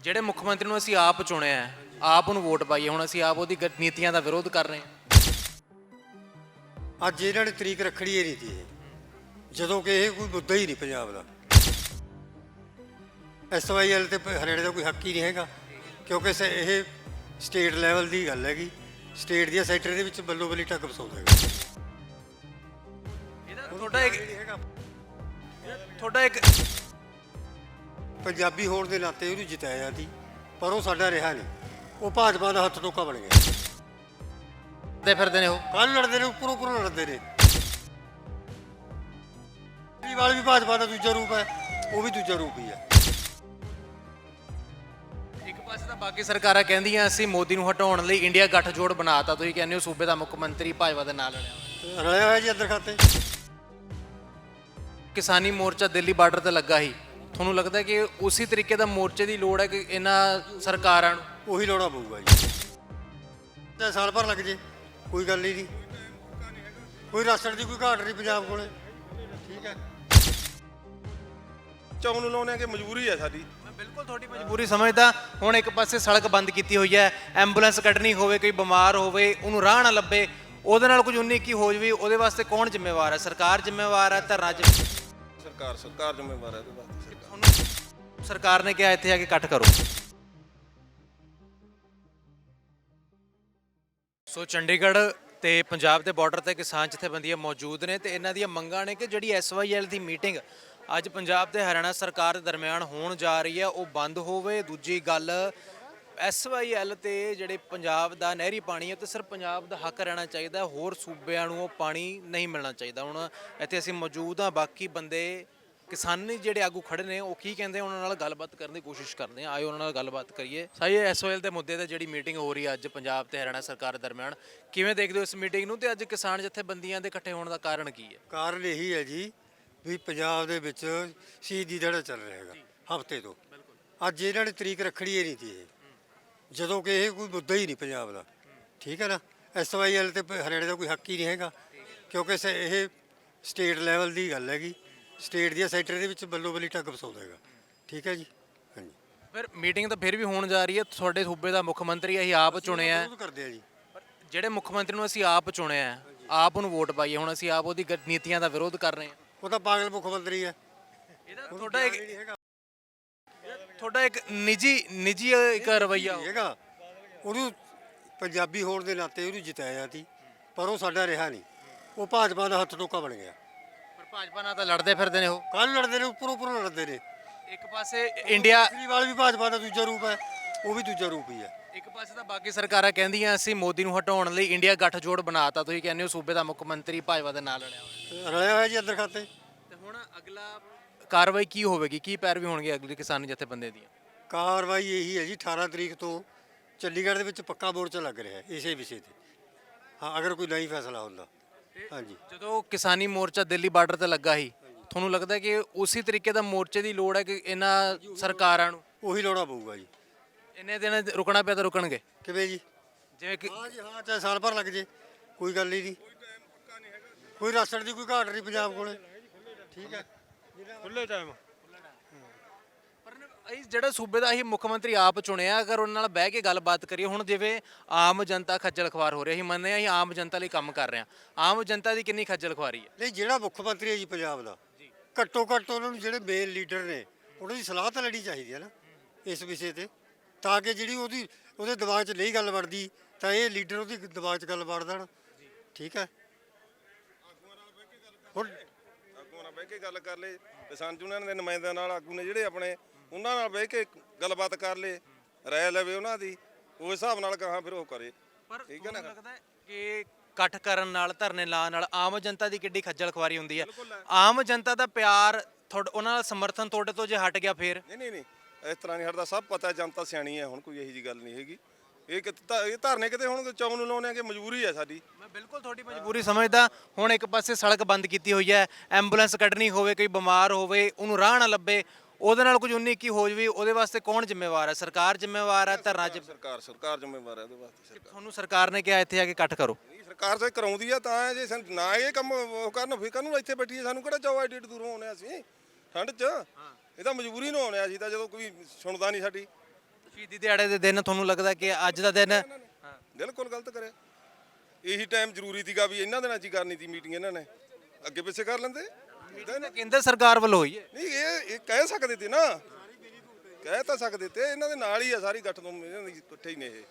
ਜਿਹੜੇ ਮੁੱਖ ਮੰਤਰੀ ਨੂੰ ਅਸੀਂ ਆਪ ਚੁਣਿਆ ਹੈ, ਆਪ ਨੂੰ ਵੋਟ ਪਾਈਏ ਹੁਣ ਅਸੀਂ ਆਪ ਉਹਦੀ ਗ- ਨੀਤੀਆਂ ਦਾ ਵਿਰੋਧ ਕਰ ਰਹੇ ਹਾਂ। ਅੱਜ ਇਹਨਾਂ ਨੇ ਤਰੀਕ ਰੱਖਣੀ ਹੀ ਨਹੀਂ ਇਹ। ਜਦੋਂ ਕਿ ਇਹ ਕੋਈ ਮੁੱਦਾ ਹੀ ਨਹੀਂ ਪੰਜਾਬ ਦਾ। ਐਸਵਾਈਐਲ ਤੇ ਪ- ਹਰਿਆਣੇ ਦਾ ਕੋਈ ਹੱਕ ਹੀ ਨਹੀਂ ਹੈਗਾ ਕਿਉਂਕਿ ਸ- ਇਹ ਸਟੇਟ ਲੈਵਲ ਦੀ ਗੱਲ ਹੈਗੀ। ਸਟੇਟ ਦੀਆਂ ਸੈਕਟਰ ਦੇ ਵਿੱਚ ਬੱਲੋ ਬੱਲੀ ਟੱਕ ਵਸਾਉਂਦਾ ਹੈਗਾ। ਇਹਦਾ ਤੁਹਾਡਾ ਇੱਕ ਹੈਗਾ। ਤੁਹਾਡਾ ਇੱਕ ਪੰਜਾਬੀ ਹੋਣ ਦੇ ਨਾਤੇ ਉਹਨੂੰ ਜਿਤਾਇਆ ਸੀ ਪਰ ਉਹ ਸਾਡਾ ਰਿਹਾ ਨਹੀਂ। ਉਹ ਭਾਜਪਾ ਦਾ ਹੱਥ ਟੋਕਾ ਬਣ ਗਿਆ। ਦੇ ਫਿਰਦੇ ਨੇ ਉਹ। ਕੱਲ ਲੜਦੇ ਨੇ ਉੱਪਰੋਂ ਉੱਪਰੋਂ ਲੜਦੇ ਨੇ। ਕੇਜਰੀਵਾਲ ਵੀ ਭਾਜਪਾ ਦਾ ਦੂਜਾ ਰੂਪ ਹੈ ਉਹ ਵੀ ਦੂਜਾ ਰੂਪ ਹੀ ਹੈ। ਇੱਕ ਪਾਸੇ ਤਾਂ ਬਾਕੀ ਸਰਕਾਰਾਂ ਕਹਿੰਦੀਆਂ ਅਸੀਂ ਮੋਦੀ ਨੂੰ ਹਟਾਉਣ ਲਈ ਇੰਡੀਆ ਗੱਠਜੋੜ ਬਣਾਤਾ। ਤੁਸੀਂ ਕਹਿੰਦੇ ਹੋ ਸੂਬੇ ਦਾ ਮੁੱਖ ਮੰਤਰੀ ਭਾਜਪਾ ਦੇ ਨਾਲ ਲੜਿਆ ਹੋਇਆ। ਰਲਿਆ ਹੋਇਆ ਜੀ ਅੰਦਰ ਖਾਤੇ। ਕਿਸਾਨੀ ਮੋਰਚਾ ਦਿੱਲੀ ਬਾਰਡਰ ਤੇ ਲੱਗਾ ਸੀ। ਤੁਹਾਨੂੰ ਲੱਗਦਾ ਕਿ ਉਸੇ ਤਰੀਕੇ ਦਾ ਮੋਰਚੇ ਦੀ ਲੋੜ ਹੈ ਕਿ ਇਹਨਾਂ ਸਰਕਾਰਾਂ ਨੂੰ? ਉਹੀ ਲਾਉਣਾ ਪਊਗਾ ਜੀ। ਤੇ ਸਾਲ ਭਰ ਲੱਗ ਜੇ ਕੋਈ ਗੱਲ ਨਹੀਂ ਕੋਈ ਰਾਸ਼ਨ ਦੀ ਕੋਈ ਘਾਟ ਨਹੀਂ ਪੰਜਾਬ ਕੋਲੇ। ਠੀਕ ਹੈ। ਚੌਂ ਨੂੰ ਲਾਉਣੇ ਕਿ ਮਜਬੂਰੀ ਹੈ ਸਾਡੀ? ਮੈਂ ਬਿਲਕੁਲ ਤੁਹਾਡੀ ਮਜਬੂਰੀ ਸਮਝਦਾ। ਹੁਣ ਇੱਕ ਪਾਸੇ ਸੜਕ ਬੰਦ ਕੀਤੀ ਹੋਈ ਹੈ ਐਂਬੂਲੈਂਸ ਕੱਢਣੀ ਹੋਵੇ ਕੋਈ ਬਿਮਾਰ ਹੋਵੇ ਉਹਨੂੰ ਰਾਹ ਨਾ ਲੱਭੇ ਉਹਦੇ ਨਾਲ ਕੁਝ ਉਨੀ ਕੀ ਹੋ ਜਵੇ ਉਹਦੇ ਵਾਸਤੇ ਕੌਣ ਜ਼ਿੰਮੇਵਾਰ ਹੈ? ਸਰਕਾਰ ਜ਼ਿੰਮੇਵਾਰ ਹੈ ਧਰਨਾ ਚ ਸਰਕਾਰ ਸਰਕਾਰ ਜ਼ਿੰਮੇਵਾਰ ਹੈ ਇਹਦੇ ਵਾਸਤੇ ਸਰਕਾਰ। ਤੁਹਾਨੂੰ ਸਰਕਾਰ ਨੇ ਕਿਹਾ ਇੱਥੇ ਆ ਕੇ ਇਕੱਠ ਕਰੋ। ਸੋ ਚੰਡੀਗੜ੍ਹ ਤੇ ਪੰਜਾਬ ਦੇ ਬਾਰਡਰ ਤੇ ਕਿਸਾਨ ਜਥੇਬੰਦੀਆਂ ਮੌਜੂਦ ਨੇ ਤੇ ਇਹਨਾਂ ਦੀਆਂ ਮੰਗਾਂ ਨੇ ਕਿ ਜਿਹੜੀ ਐਸਵਾਈਐਲ ਦੀ ਮੀਟਿੰਗ ਅੱਜ ਪੰਜਾਬ ਤੇ ਹਰਿਆਣਾ ਸਰਕਾਰ ਦੇ ਦਰਮਿਆਨ ਹੋਣ ਜਾ ਰਹੀ ਹੈ ਉਹ ਬੰਦ ਹੋਵੇ। ਦੂਜੀ ਗੱਲ ਐਸਵਾਈਐਲ ਤੇ ਜਿਹੜੇ ਪੰਜਾਬ ਦਾ ਨਹਿਰੀ ਪਾਣੀ ਹੈ ਤੇ ਸਿਰਫ ਪੰਜਾਬ ਦਾ ਹੱਕ ਰਹਿਣਾ ਚਾਹੀਦਾ ਹੈ, ਹੋਰ ਸੂਬਿਆਂ ਨੂੰ ਉਹ ਪਾਣੀ ਨਹੀਂ ਮਿਲਣਾ ਚਾਹੀਦਾ। ਹੁਣ ਇੱਥੇ ਅਸੀਂ ਮੌਜੂਦ ਹਾਂ ਬਾਕੀ ਬੰਦੇ ਕਿਸਾਨੀ ਜਿਹੜੇ ਆਗੂ ਖੜੇ ਨੇ ਉਹ ਕੀ ਕਹਿੰਦੇ ਉਹਨਾਂ ਨਾਲ ਗੱਲਬਾਤ ਕਰਨ ਦੀ ਕੋਸ਼ਿਸ਼ ਕਰਦੇ ਆ ਆਇਓ ਉਹਨਾਂ ਨਾਲ ਗੱਲਬਾਤ ਕਰੀਏ। ਸਾਈ ਐਸਓਐਲ ਦੇ ਮੁੱਦੇ ਤੇ ਜਿਹੜੀ ਮੀਟਿੰਗ ਹੋ ਰਹੀ ਹੈ ਅੱਜ ਪੰਜਾਬ ਤੇ ਹਰਿਆਣਾ ਸਰਕਾਰ ਦਰਮਿਆਨ ਕਿਵੇਂ ਦੇਖਦੇ ਹੋ ਇਸ ਮੀਟਿੰਗ ਨੂੰ? ਤੇ ਅੱਜ ਕਿਸਾਨ ਜਥੇਬੰਦੀਆਂ ਦੇ ਇਕੱਠੇ ਹੋਣ ਦਾ ਕਾਰਨ ਕੀ ਹੈ? ਕਾਰਨ ਇਹੀ ਹੈ ਜੀ ਵੀ ਪੰਜਾਬ ਦੇ ਵਿੱਚ ਸ਼ਹੀਦੀ ਦਿਹਾੜਾ ਚੱਲ ਰਿਹਾ ਹੈਗਾ ਹਫ਼ਤੇ ਤੋਂ। ਅੱਜ ਇਹਨਾਂ ਨੇ ਤਰੀਕ ਰੱਖਣੀ ਹੀ ਨਹੀਂ ਸੀ ਇਹ। ਜਦੋਂ ਕਿ ਇਹ ਕੋਈ ਮੁੱਦਾ ਹੀ ਨਹੀਂ ਪੰਜਾਬ ਦਾ। ਠੀਕ ਹੈ ਨਾ? ਐਸਵਾਈਐਲ ਤੇ ਪ- ਹਰਿਆਣੇ ਦਾ ਕੋਈ ਹੱਕ ਹੀ ਨਹੀਂ ਹੈਗਾ। ਕਿਉਂਕਿ ਸ- ਇਹ ਸਟੇਟ ਲੈਵਲ ਦੀ ਗੱਲ ਹੈਗੀ। ਸਟੇਟ ਦੀਆਂ ਸੈਕਟਰ ਦੇ ਵਿੱਚ ਬੱਲੋ ਬੱਲੀ ਟੱਕ ਵਸਾਉਂਦਾ ਹੈਗਾ। ਠੀਕ ਹੈ ਜੀ? ਹਾਂਜੀ। ਫਿਰ ਮੀਟਿੰਗ ਤਾਂ ਫਿਰ ਵੀ ਹੋਣ ਜਾ ਰਹੀ ਹੈ। ਤੁਹਾਡੇ ਸੂਬੇ ਦਾ ਮੁੱਖ ਮੰਤਰੀ ਅਸੀਂ ਆਪ ਚੁਣਿਆ ਹੈ। ਵਿਰੋਧ ਕਰਦੇ ਆ ਜੀ। ਪਰ ਜਿਹੜੇ ਮੁੱਖ ਮੰਤਰੀ ਨੂੰ ਅਸੀਂ ਆਪ ਚੁਣਿਆ ਹੈ, ਆਪ ਨੂੰ ਵੋਟ ਪਾਈਏ। ਹੁਣ ਅਸੀਂ ਆਪ ਉਹਦੀ ਗ- ਨੀਤੀਆਂ ਦਾ ਵਿਰੋਧ ਕਰ ਰਹੇ ਹਾਂ। ਉਹ ਤਾਂ ਪਾਗਲ ਮੁੱਖ ਮੰਤਰੀ ਹੈ। ਇਹਦਾ ਤੁਹਾਡਾ ਇੱਕ ਤੁਹਾਡਾ ਇੱਕ ਨਿੱਜੀ ਨਿੱਜੀ ਇੱਕ ਰਵਈਆ ਹੈਗਾ। ਉਹਨੂੰ ਪੰਜਾਬੀ ਹੋਣ ਦੇ ਨਾਤੇ ਉਹਨੂੰ ਜਿਤਾਇਆ ਸੀ ਪਰ ਉਹ ਸਾਡਾ ਰਿਹਾ ਨਹੀਂ। ਉਹ ਭਾਜਪਾ ਦਾ ਹੱਥ ਟੋਕਾ ਬਣ ਗਿਆ। ਪਰ ਭਾਜਪਾ ਨਾਲ ਤਾਂ ਲੜਦੇ ਫਿਰਦੇ ਨੇ ਉਹ। ਕੱਲ ਲੜਦੇ ਨੇ ਉੱਪਰੋਂ ਉੱਪਰੋਂ ਲੜਦੇ ਨੇ। ਇੱਕ ਪਾਸੇ ਇੰਡੀਆ ਕੇਜਰੀਵਾਲ ਵੀ ਭਾਜਪਾ ਦਾ ਦੂਜਾ ਰੂਪ ਹੈ ਉਹ ਵੀ ਦੂਜਾ ਰੂਪ ਹੀ ਹੈ। ਇੱਕ ਪਾਸੇ ਤਾਂ ਬਾਕੀ ਸਰਕਾਰਾਂ ਕਹਿੰਦੀਆਂ ਅਸੀਂ ਮੋਦੀ ਨੂੰ ਹਟਾਉਣ ਲਈ ਇੰਡੀਆ ਗੱਠਜੋੜ ਬਣਾਤਾ। ਤੁਸੀਂ ਕਹਿੰਦੇ ਹੋ ਸੂਬੇ ਦਾ ਮੁੱਖ ਮੰਤਰੀ ਭਾਜਪਾ ਦੇ ਨਾਲ ਲੜਿਆ ਹੋਇਆ। ਰਲਿਆ ਹੋਇਆ ਜੀ ਅੰਦਰ ਖਾਤੇ। ਤੇ ਹੁਣ ਅਗਲਾ ਕਾਰਵਾਈ ਕੀ ਹੋਵੇਗੀ? ਕੀ ਪੈਰਵੀ ਹੋਣਗੇ ਅਗਲੀ ਕਿਸਾਨੀ ਜਥੇਬੰਦੀ ਦੀਆਂ? ਕਾਰਵਾਈ ਇਹੀ ਹੈ ਜੀ 18 ਤਰੀਕ ਤੋਂ ਚੰਡੀਗੜ੍ਹ ਦੇ ਵਿੱਚ ਪੱਕਾ ਮੋਰਚਾ ਲੱਗ ਰਿਹਾ ਹੈ ਇਸੇ ਵਿਸ਼ੇ ਤੇ। ਹਾਂ ਅਗਰ ਕੋਈ ਨਹੀਂ ਫੈਸਲਾ ਹੁੰਦਾ। ਹਾਂਜੀ। ਜਦੋਂ ਕਿਸਾਨੀ ਮੋਰਚਾ ਦਿੱਲੀ ਬਾਰਡਰ ਤੇ ਲੱਗਾ ਸੀ ਤੁਹਾਨੂੰ ਲੱਗਦਾ ਕਿ ਉਸੇ ਤਰੀਕੇ ਦਾ ਮੋਰਚੇ ਦੀ ਲੋੜ ਹੈ ਕਿ ਇਹਨਾਂ ਸਰਕਾਰਾਂ ਨੂੰ? ਉਹੀ ਲਾਉਣਾ ਪਊਗਾ ਜੀ। ਇੰਨੇ ਦਿਨ ਰੁਕਣਾ ਪਿਆ ਤਾਂ ਰੁਕਣਗੇ। ਕਿਵੇਂ ਜੀ? ਜਿਵੇਂ ਕਿ ਹਾਂ ਜੀ ਹਾਂ ਚਾਹੇ ਸਾਲ ਭਰ ਲੱਗ ਜੇ ਕੋਈ ਗੱਲ ਨਹੀਂ ਕੋਈ ਰਾਸ਼ਨ ਦੀ ਕੋਈ ਘਾਟ ਨਹੀਂ ਪੰਜਾਬ ਕੋਲੇ। ਠੀਕ ਹੈ। ਖੁੱਲੇ ਟਾਈਮ ਪਰ ਇਹ ਜਿਹੜਾ ਸੂਬੇ ਦਾ ਅਸੀਂ ਮੁੱਖ ਮੰਤਰੀ ਆਪ ਚੁਣਿਆ ਅਗਰ ਉਹਨਾਂ ਨਾਲ ਬਹਿ ਕੇ ਗੱਲਬਾਤ ਕਰੀਏ ਹੁਣ ਜਿਵੇਂ ਆਮ ਜਨਤਾ ਖੱਜਲ ਖਵਾਰ ਹੋ ਰਹੀ ਹੈ ਮੰਨਦੇ ਹਾਂ ਅਸੀਂ ਆਮ ਜਨਤਾ ਲਈ ਕੰਮ ਕਰ ਰਹੇ ਹਾਂ। ਆਮ ਜਨਤਾ ਦੀ ਕਿੰਨੀ ਖੱਜਲ ਖਵਾਰੀ ਹੈ? ਨਹੀਂ ਜਿਹੜਾ ਮੁੱਖ ਮੰਤਰੀ ਹੈ ਜੀ ਪੰਜਾਬ ਦਾ ਘੱਟੋ ਘੱਟ ਉਹਨਾਂ ਨੂੰ ਜਿਹੜੇ ਮੇਨ ਲੀਡਰ ਨੇ ਉਹਨਾਂ ਦੀ ਸਲਾਹ ਤਾਂ ਲੈਣੀ ਚਾਹੀਦੀ ਹੈ ਨਾ ਇਸ ਵਿਸ਼ੇ ਤੇ। ਤਾਂ ਕਿ ਜਿਹੜੀ ਉਹਦੀ ਉਹਦੇ ਦਿਮਾਗ 'ਚ ਨਹੀਂ ਗੱਲ ਵੜਦੀ ਤਾਂ ਇਹ ਲੀਡਰ ਉਹਦੀ ਦਿਮਾਗ 'ਚ ਗੱਲ ਵੜ ਦੇਣ। ਠੀਕ ਹੈ? ਹੁਣ ਆਗੂਆਂ ਨਾਲ ਬਹਿ ਕੇ ਗੱਲ ਕਰ ਲੇ ਕਿਸਾਨ ਯੂਨੀਅਨ ਦੇ ਨੁਮਾਇੰਦਿਆਂ ਨਾਲ ਆਗੂ ਨੇ ਜਿਹੜੇ ਆਪਣੇ ਉਹਨਾਂ ਨਾਲ ਬਹਿ ਕੇ ਗੱਲਬਾਤ ਕਰ ਲੇ ਰਾਏ ਲਵੇ ਉਹਨਾਂ ਦੀ ਉਸ ਹਿਸਾਬ ਨਾਲ ਕਹਾਂ ਫਿਰ ਉਹ ਕਰੇ। ਪਰ ਠੀਕ ਹੈ ਨਾ? ਲੱਗਦਾ ਕਿ ਇਕੱਠ ਕਰਨ ਨਾਲ ਧਰਨੇ ਲਾਉਣ ਨਾਲ ਆਮ ਜਨਤਾ ਦੀ ਕਿੱਡੀ ਖੱਜਲ ਖਵਾਰੀ ਹੁੰਦੀ ਹੈ? ਆਮ ਜਨਤਾ ਦਾ ਪਿਆਰ ਤੁਹਾਡਾ ਉਹਨਾਂ ਨਾਲ ਸਮਰਥਨ ਤੁਹਾਡੇ ਤੋਂ ਜੇ ਹਟ ਗਿਆ ਫਿਰ? ਨਹੀਂ ਨਹੀਂ ਨਹੀਂ ਇਸ ਤਰ੍ਹਾਂ ਨਹੀਂ ਹਟਦਾ ਸਭ ਪਤਾ ਜਨਤਾ ਸਿਆਣੀ ਹੈ ਹੁਣ ਕੋਈ ਇਹੋ ਜੀ ਗੱਲ ਨਹੀਂ ਹੈਗੀ। ਇਹ ਕਿ ਇਹ ਧਰਨੇ ਕਿਤੇ ਹੁਣ ਚੌਂ ਨੂੰ ਲਾਉਣੇ ਕਿ ਮਜਬੂਰੀ ਹੈ ਸਾਡੀ? ਮੈਂ ਬਿਲਕੁਲ ਤੁਹਾਡੀ ਮਜਬੂਰੀ ਸਮਝਦਾ। ਹੁਣ ਇੱਕ ਪਾਸੇ ਸੜਕ ਬੰਦ ਕੀਤੀ ਹੋਈ ਹੈ ਐਂਬੂਲੈਂਸ ਕੱਢਣੀ ਹੋਵੇ ਕੋਈ ਬਿਮਾਰ ਹੋਵੇ ਉਹਨੂੰ ਰਾਹ ਨਾ ਲੱਭੇ ਉਹਦੇ ਨਾਲ ਕੁਝ ਉਨੀ ਕੀ ਹੋ ਜਵੇ ਉਹਦੇ ਵਾਸਤੇ ਕੌਣ ਜ਼ਿੰਮੇਵਾਰ ਹੈ? ਸਰਕਾਰ ਜ਼ਿੰਮੇਵਾਰ ਹੈ ਧਰਨਾ ਚ ਸਰਕਾਰ ਸਰਕਾਰ ਜ਼ਿੰਮੇਵਾਰ ਹੈ ਉਹਦੇ ਵਾਸਤੇ ਸਰਕਾਰ। ਤੁਹਾਨੂੰ ਸਰਕਾਰ ਨੇ ਕਿਹਾ ਇੱਥੇ ਆ ਕੇ ਇਕੱਠ ਕਰੋ। ਨਹੀਂ ਸਰਕਾਰ ਸੇ ਕਰਾਉਂਦੀ ਆ ਤਾਂ ਹੈ, ਜੇ ਸਾਨੂੰ ਨਾ ਇਹ ਕੰਮ ਉਹ ਕਰਨ ਫਿਰ ਕਾਹਨੂੰ ਇੱਥੇ ਬੈਠੀਏ ਸਾਨੂੰ ਕਿਹੜਾ ਚਾਹ ਐਡੀ ਦੂਰੋਂ ਆਉਣੇ ਅਸੀਂ? ਠੰਡ 'ਚ? ਇਹ ਤਾਂ ਮਜਬੂਰੀ ਨੂੰ ਆਉਣੇ ਆ ਅਸੀਂ ਤਾਂ ਜਦੋਂ ਕੋਈ ਸੁਣਦਾ ਨਹੀਂ ਸਾਡੀ। ਸ਼ਹੀਦੀ ਦਿਹਾੜੇ ਦੇ ਦਿਨ ਤੁਹਾਨੂੰ ਲੱਗਦਾ ਕਿ ਅੱਜ ਦਾ ਦਿਨ ਬਿਲਕੁਲ ਗਲਤ ਕਰਿਆ। ਇਹੀ ਟਾਈਮ ਜ਼ਰੂਰੀ ਸੀਗਾ ਵੀ ਇਹਨਾਂ ਦਿਨਾਂ 'ਚ ਹੀ ਕਰਨੀ ਸੀ ਮੀਟਿੰਗ ਇਹਨਾਂ ਨੇ। ਅੱਗੇ ਪਿੱਛੇ ਕਰ ਲੈਂਦੇ। ਤਾਂ ਕੇਂਦਰ ਸਰਕਾਰ ਵੱਲੋਂ ਹੋਈ ਹੈ। ਨਹੀਂ ਇਹ ਇਹ ਕਹਿ ਸਕਦੇ ਤੇ ਨਾ। ਕਹਿ ਤਾਂ ਸਕਦੇ ਤੇ ਇਹਨਾਂ ਦੇ ਨਾਲ ਹੀ ਆ ਸਾਰੀ ਗੱਠ ਤੋਂ ਇਹਨਾਂ ਦੀ ਇਕੱਠੇ ਹੀ ਨੇ ਇਹ।